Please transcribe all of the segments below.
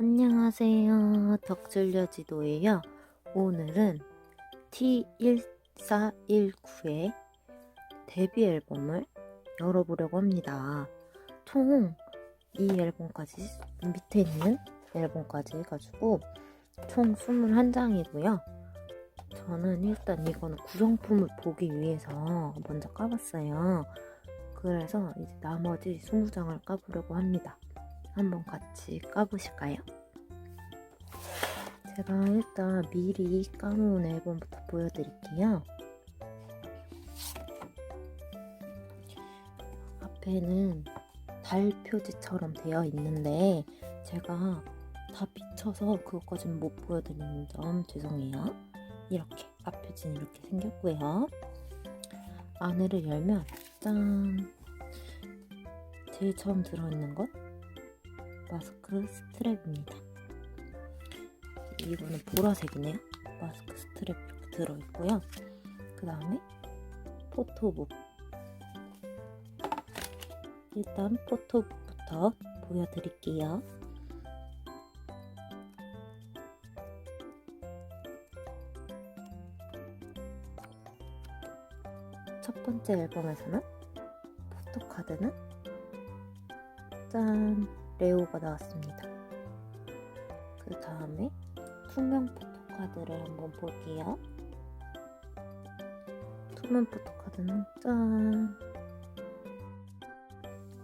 안녕하세요. 덕질려 지도예요. 오늘은 T1419의 데뷔 앨범을 열어보려고 합니다. 총 이 앨범까지 밑에 있는 앨범까지 해가지고 총 21장이고요. 저는 일단 이거는 구성품을 보기 위해서 먼저 까봤어요. 그래서 이제 나머지 20장을 까보려고 합니다. 한번 같이 까보실까요? 제가 일단 미리 까놓은 앨범부터 보여드릴게요. 앞에는 달 표지처럼 되어 있는데 제가 다 비춰서 그것까지는 못 보여드리는 점 죄송해요. 이렇게 앞 표지는 이렇게 생겼고요. 안에를 열면 짠! 제일 처음 들어있는 것 마스크 스트랩입니다. 이거는 보라색이네요. 마스크 스트랩 이렇게 들어있고요. 그 다음에 포토북. 일단 포토북부터 보여드릴게요. 첫 번째 앨범에서는 포토카드는 짠! 레오가 나왔습니다. 그 다음에 투명 포토카드를 한번 볼게요. 투명 포토카드는 짠!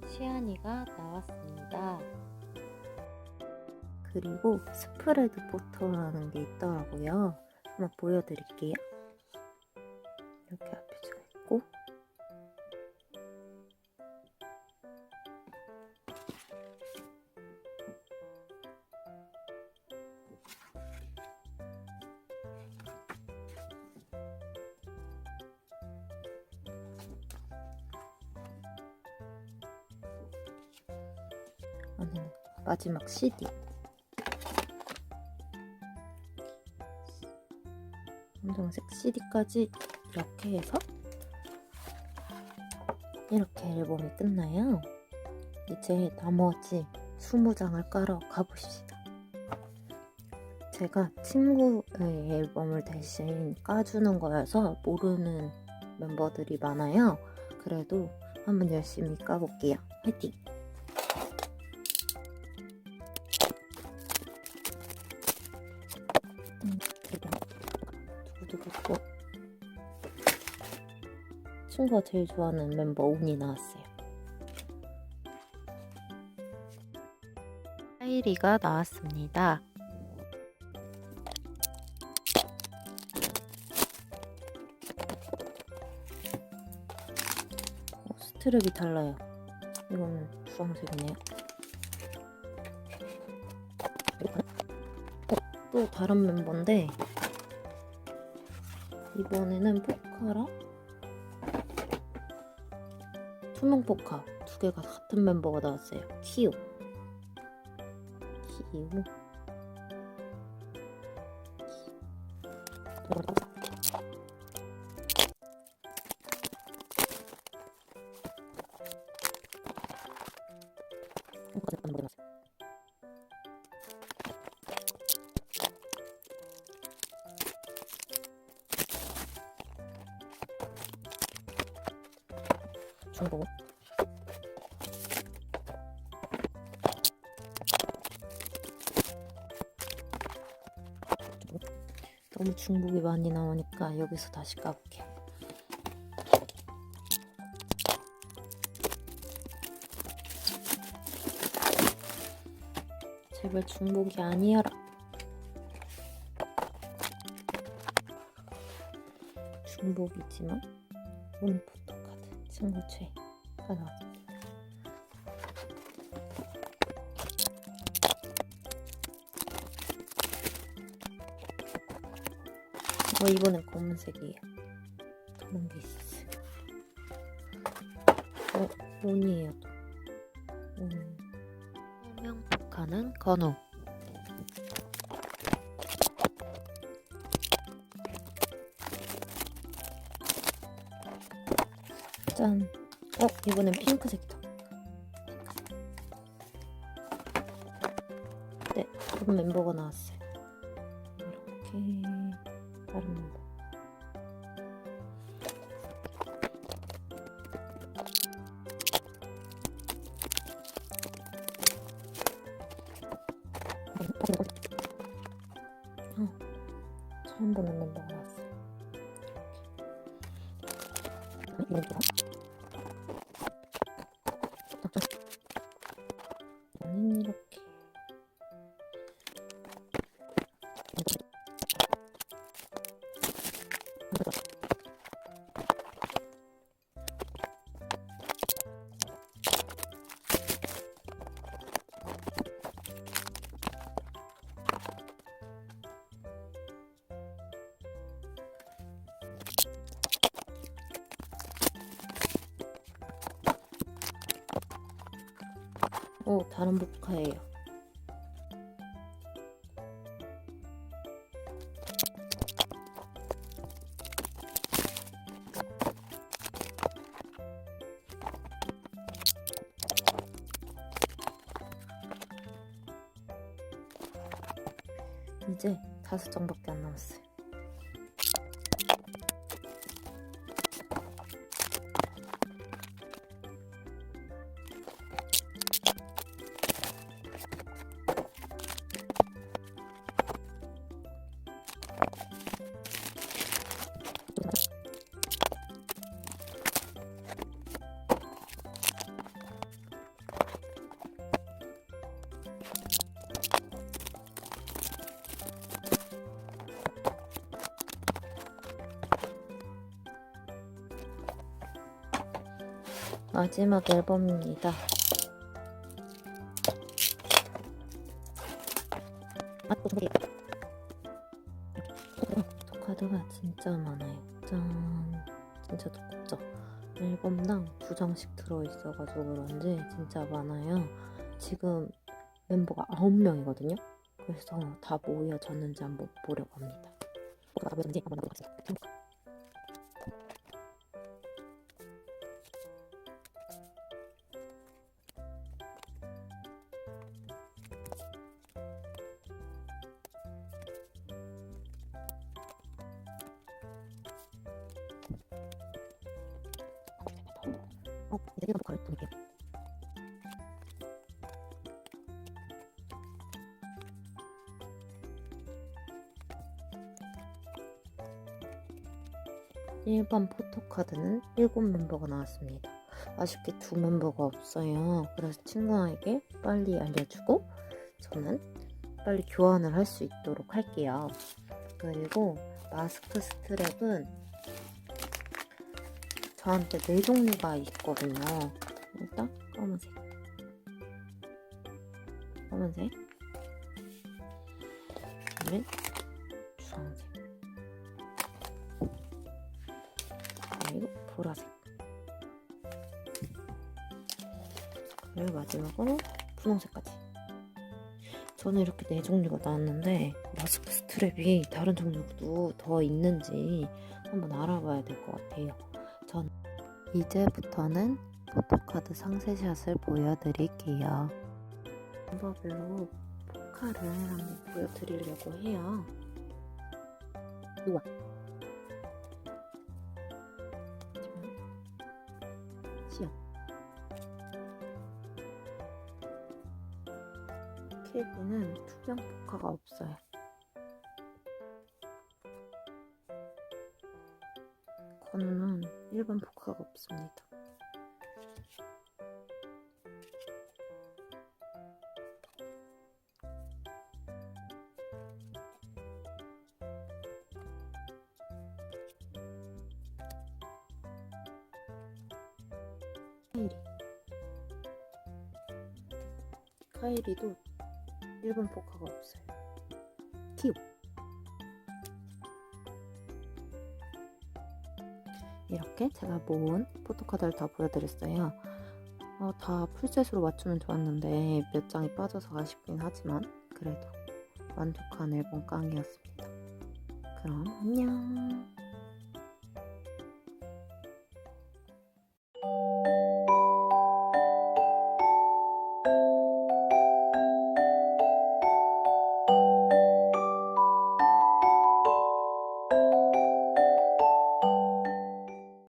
시안이가 나왔습니다. 그리고 스프레드 포토라는 게 있더라고요. 한번 보여드릴게요. 이렇게 앞표지가 있고 안에는 마지막 CD 검정색 CD까지 이렇게 해서 이렇게 앨범이 끝나요. 이제 나머지 20장을 깔아 가보십시다. 제가 친구의 앨범을 대신 까주는 거여서 모르는 멤버들이 많아요. 그래도 한번 열심히 까볼게요. 화이팅! 친구가 제일 좋아하는 멤버 운이 나왔어요. 하이리가 나왔습니다. 어, 스트랩이 달라요. 이거는 주황색이네요. 어, 또 다른 멤버인데 이번에는 포카랑 투명 포카 두 개가 같은 멤버가 나왔어요. 키우. 키우. 중국. 너무 중복이 많이 나오니까 여기서 다시 까볼게요. 제발 중복이 아니어라. 중복이지만 운포 최가 나왔습니다. 어, 이번엔 검은색이에요. 그런 게 있었어요. 어, 온이에요. 또. 온. 투명 포카는 건우. 짠. 어, 이번엔 핑크색이다. 네, 다른 멤버가 나왔어요. 이렇게 다른 멤버. 어, 처음 보는 멤버가 나왔어요. 뭐 오 다른 복화예요. 이제 다섯 장 마지막 앨범입니다. 카드가 진짜 많아요. 짠, 진짜 두껍죠. 앨범당 두 장씩 들어있어가지고 그런지 진짜 많아요. 지금 멤버가 아홉 명이거든요. 그래서 다 모여졌는지 한번 보려고 합니다. 어, 이제 이거 가을 분위기. 일반 포토카드는 7 멤버가 나왔습니다. 아쉽게 두 멤버가 없어요. 그래서 친구에게 빨리 알려주고 저는 빨리 교환을 할 수 있도록 할게요. 그리고 마스크 스트랩은 저한테 네 종류가 있거든요. 일단 검은색, 검은색, 그다음에 주황색, 그리고 보라색, 그리고 마지막으로 분홍색까지. 저는 이렇게 네 종류가 나왔는데 마스크 스트랩이 다른 종류도 더 있는지 한번 알아봐야 될 것 같아요. 전 이제부터는 포토카드 상세샷을 보여드릴게요. 멤버별로 포카를 한번 보여드리려고 해요. 우와. 시험. 케이크는 투명 포카가 없어요. 없습니다. 카이리 카이리도 일반 포카가 없어요. 키우 이렇게 제가 모은 포토카드를 다 보여드렸어요. 어, 다 풀셋으로 맞추면 좋았는데 몇 장이 빠져서 아쉽긴 하지만 그래도 만족한 앨범 깡이었습니다. 그럼 안녕.